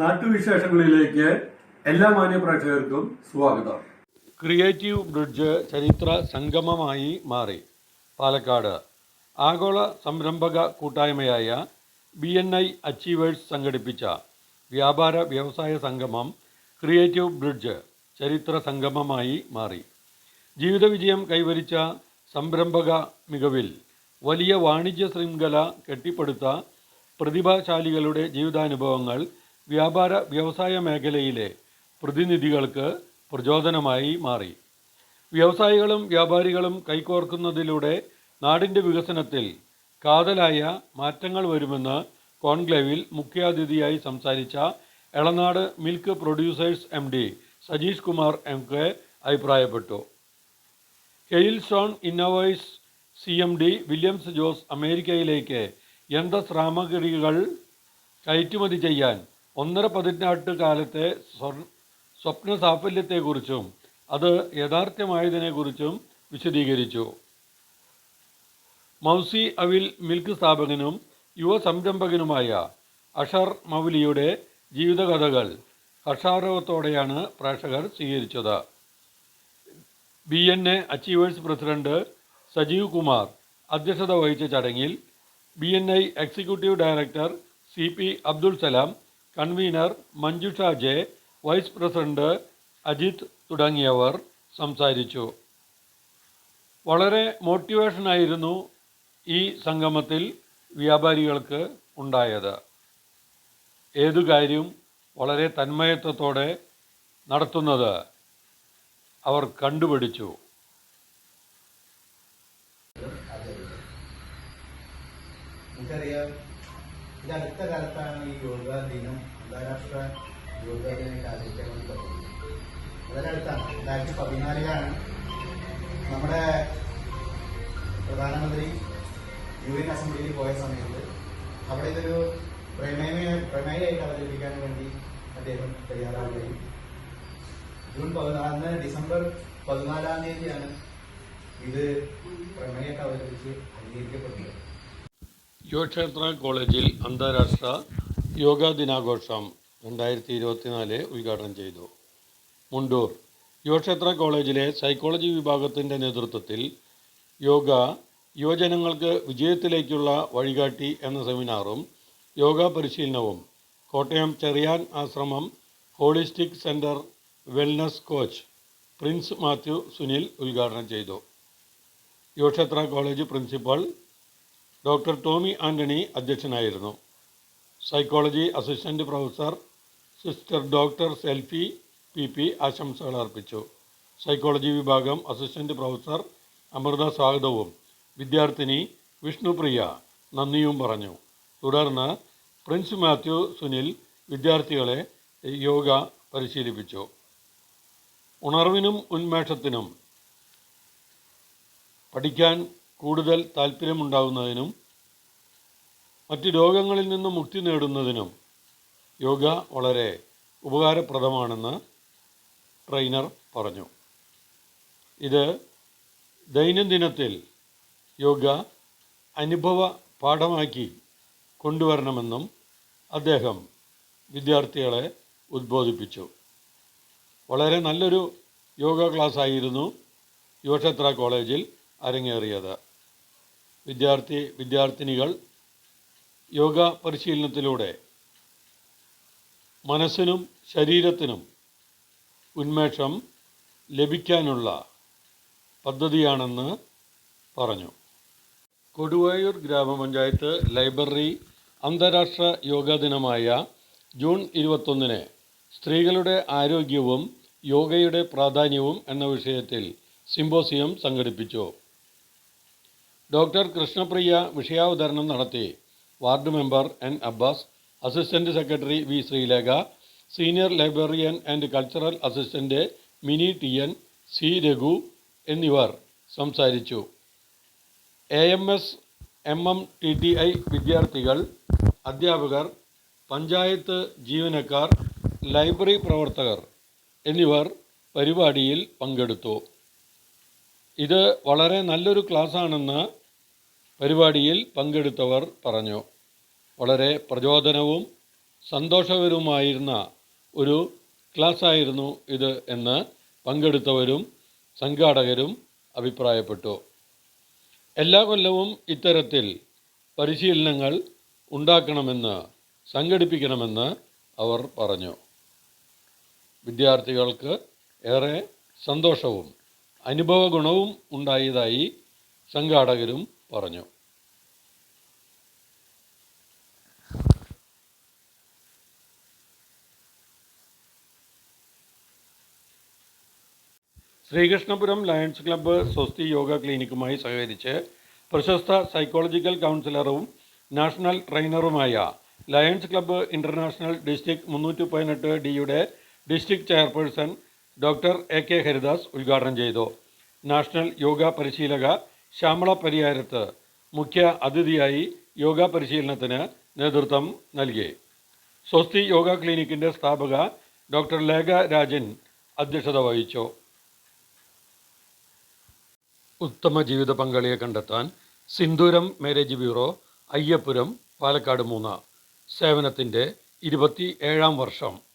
നാട്ടുവിശേഷങ്ങളിലേക്ക് എല്ലാ മാന്യപ്രേക്ഷകർക്കും സ്വാഗതം. Creative bridge ചരിത്ര സംഗമമായി മാറി. പാലക്കാട്. ആഗോള സംരംഭക കൂട്ടായ്മയായ ബി എൻ ഐ അച്ചീവേഴ്സ് സംഘടിപ്പിച്ച വ്യാപാര വ്യവസായ സംഗമം ക്രിയേറ്റീവ് ബ്രിഡ്ജ് ചരിത്ര സംഗമമായി മാറി. ജീവിത വിജയം കൈവരിച്ച സംരംഭക മികവിൽ വലിയ വാണിജ്യ ശൃംഖല കെട്ടിപ്പടുത്ത പ്രതിഭാശാലികളുടെ ജീവിതാനുഭവങ്ങൾ വ്യാപാര വ്യവസായ മേഖലയിലെ പ്രതിനിധികൾക്ക് പ്രചോദനമായി മാറി. വ്യവസായികളും വ്യാപാരികളും കൈകോർക്കുന്നതിലൂടെ നാടിന്റെ വികസനത്തിൽ കാതലായ മാറ്റങ്ങൾ വരുമെന്ന് കോൺക്ലേവിൽ മുഖ്യാതിഥിയായി സംസാരിച്ച Elanad milk producers M D Sajeesh Kumar M K അഭിപ്രായപ്പെട്ടു. Kailstone Innovers C M D Williams Jose അമേരിക്കയിലേക്ക് യന്ത്രസാമഗ്രികൾ കയറ്റുമതി ചെയ്യാൻ ഒന്നര പതിറ്റാണ്ട് കാലത്തെ സ്വപ്ന സാഫല്യത്തെക്കുറിച്ചും അത് യഥാർത്ഥമായതിനെക്കുറിച്ചും വിശദീകരിച്ചു. മൗസി അവിൽ മിൽക്ക് സ്ഥാപകനും യുവ സംരംഭകനുമായ അഷർ മൗലിയുടെ ജീവിതകഥകൾ ഹർഷാരവത്തോടെയാണ് പ്രേക്ഷകർ സ്വീകരിച്ചത്. B N A achievers president Sajeev Kumar അധ്യക്ഷത വഹിച്ച ചടങ്ങിൽ B N I executive director C P Abdul Salam convener Manjusha J vice president Ajith തുടങ്ങിയവർ സംസാരിച്ചു. വളരെ മോട്ടിവേഷനായിരുന്നു ഈ സംഗമത്തിൽ വ്യാപാരികൾക്ക് ഉണ്ടായത്. ഏതു കാര്യം വളരെ തന്മയത്വത്തോടെ നടത്തുന്നത് അവർ കണ്ടുപിടിച്ചു. നമുക്കറിയാം ഇത് അടുത്ത കാലത്താണ് ഈ യോഗ ദിനം അന്താരാഷ്ട്ര യോഗ ദിനം ആചരിക്കാൻ വേണ്ടി തുടങ്ങുന്നത്. വളരെ അടുത്താണ് രണ്ടായിരത്തി പതിനാലിലാണ് നമ്മുടെ പ്രധാനമന്ത്രി യു എൻ അസംബ്ലിയിൽ പോയ സമയത്ത് അവിടെ ഇതൊരു പ്രമേയ പ്രമേയമായിട്ട് അവതരിപ്പിക്കാൻ വേണ്ടി അദ്ദേഹം തയ്യാറാവുകയും ജൂൺ പതിനാലിന് ഡിസംബർ പതിനാലാം തീയതിയാണ് ഇത് പ്രമേയമായിട്ട് അവതരിപ്പിച്ച് അംഗീകരിക്കപ്പെടുന്നത്. യുവക്ഷേത്ര കോളേജിൽ അന്താരാഷ്ട്ര യോഗാ ദിനാഘോഷം രണ്ടായിരത്തി ഇരുപത്തിനാല് ഉദ്ഘാടനം ചെയ്തു. മുണ്ടൂർ യുവക്ഷേത്ര കോളേജിലെ സൈക്കോളജി വിഭാഗത്തിന്റെ നേതൃത്വത്തിൽ യോഗ യുവജനങ്ങൾക്ക് വിജയത്തിലേക്കുള്ള വഴികാട്ടി എന്ന സെമിനാറും യോഗ പരിശീലനവും Kottayam Cheriyan Ashramam holistic centre wellness coach Prince Mathew Sunil ഉദ്ഘാടനം ചെയ്തു. Yuvakshetra college principal doctor Tomy Antony അധ്യക്ഷനായിരുന്നു. Psychology assistant professor sister doctor Selfy P P ആശംസകൾ അർപ്പിച്ചു. സൈക്കോളജി വിഭാഗം അസിസ്റ്റന്റ് പ്രൊഫസർ അമൃത സ്വാഗതവും. വിദ്യാർത്ഥിനി വിഷ്ണുപ്രിയ നന്ദിയും പറഞ്ഞു. തുടർന്ന് പ്രിൻസ് മാത്യു സുനിൽ വിദ്യാർത്ഥികളെ യോഗ പരിശീലിപ്പിച്ചു. ഉണർവിനും ഉന്മേഷത്തിനും പഠിക്കാൻ കൂടുതൽ താല്പര്യമുണ്ടാകുന്നതിനും മറ്റ് രോഗങ്ങളിൽ നിന്നും മുക്തി നേടുന്നതിനും യോഗ വളരെ ഉപകാരപ്രദമാണെന്ന് ട്രെയിനർ പറഞ്ഞു. ഇത് ദൈനംദിനത്തിൽ യോഗ അനുഭവ പാഠമാക്കി കൊണ്ടുവരണമെന്നും അദ്ദേഹം വിദ്യാർത്ഥികളെ ഉദ്ബോധിപ്പിച്ചു. വളരെ നല്ലൊരു യോഗ ക്ലാസ് ആയിരുന്നു യുവക്ഷേത്ര കോളേജിൽ അരങ്ങേറിയത്. വിദ്യാർത്ഥി വിദ്യാർത്ഥിനികൾ യോഗ പരിശീലനത്തിലൂടെ മനസ്സിനും ശരീരത്തിനും ഉന്മേഷം ലഭിക്കാനുള്ള പദ്ധതിയാണെന്ന് പറഞ്ഞു. കൊടുവായൂർ ഗ്രാമപഞ്ചായത്ത് ലൈബ്രറി അന്താരാഷ്ട്ര യോഗാ ദിനമായ ജൂൺ ഇരുപത്തൊന്നിന് സ്ത്രീകളുടെ ആരോഗ്യവും യോഗയുടെ പ്രാധാന്യവും എന്ന വിഷയത്തിൽ സിമ്പോസിയം സംഘടിപ്പിച്ചു. ഡോക്ടർ കൃഷ്ണപ്രിയ വിഷയാവതരണം നടത്തി. Ward member N Abbas assistant secretary V Sreelekha senior librarian and cultural assistant Mini T N C Raghu എന്നിവർ സംസാരിച്ചു. A M S M M T T I വിദ്യാർത്ഥികൾ അധ്യാപകർ പഞ്ചായത്ത് ജീവനക്കാർ ലൈബ്രറി പ്രവർത്തകർ എന്നിവർ പരിപാടിയിൽ പങ്കെടുത്തു. ഇത് വളരെ നല്ലൊരു ക്ലാസ്സാണെന്ന് പരിപാടിയിൽ പങ്കെടുത്തവർ പറഞ്ഞു. വളരെ പ്രചോദനവും സന്തോഷകരവുമായിരുന്ന ഒരു ക്ലാസ്സായിരുന്നു ഇത് എന്ന് പങ്കെടുത്തവരും സംഘാടകരും അഭിപ്രായപ്പെട്ടു. എല്ലാ കൊല്ലവും ഇത്തരത്തിൽ പരിശീലനങ്ങൾ ഉണ്ടാക്കണമെന്ന് സംഘടിപ്പിക്കണമെന്ന് അവർ പറഞ്ഞു. വിദ്യാർത്ഥികൾക്ക് ഏറെ സന്തോഷവും അനുഭവ ഗുണവും ഉണ്ടായതായി സംഘാടകരും പറഞ്ഞു. ശ്രീകൃഷ്ണപുരം ലയൺസ് ക്ലബ്ബ് സ്വസ്തി യോഗ ക്ലിനിക്കുമായി സഹകരിച്ച് പ്രശസ്ത സൈക്കോളജിക്കൽ കൗൺസിലറും നാഷണൽ ട്രെയിനറുമായ ലയൺസ് ക്ലബ്ബ് ഇന്റർനാഷണൽ ഡിസ്ട്രിക്ട് മുന്നൂറ്റി പതിനെട്ട് ഡിയുടെ district chairperson doctor A K Haridas ഉദ്ഘാടനം ചെയ്തു. നാഷണൽ യോഗ പരിശീലക ശ്യാമള പരിയാരത്ത് മുഖ്യ അതിഥിയായി യോഗ പരിശീലനത്തിന് നേതൃത്വം നൽകി. സ്വസ്തി യോഗ ക്ലിനിക്കിന്റെ സ്ഥാപക ഡോക്ടർ ലേഖ രാജൻ അധ്യക്ഷത വഹിച്ചു. ഉത്തമ ജീവിത പങ്കാളിയെ കണ്ടെത്താൻ സിന്ദൂരം മാരേജ് ബ്യൂറോ അയ്യപ്പുരം പാലക്കാട് മൂന്ന്. സേവനത്തിന്റെ ഇരുപത്തി ഏഴാം വർഷം.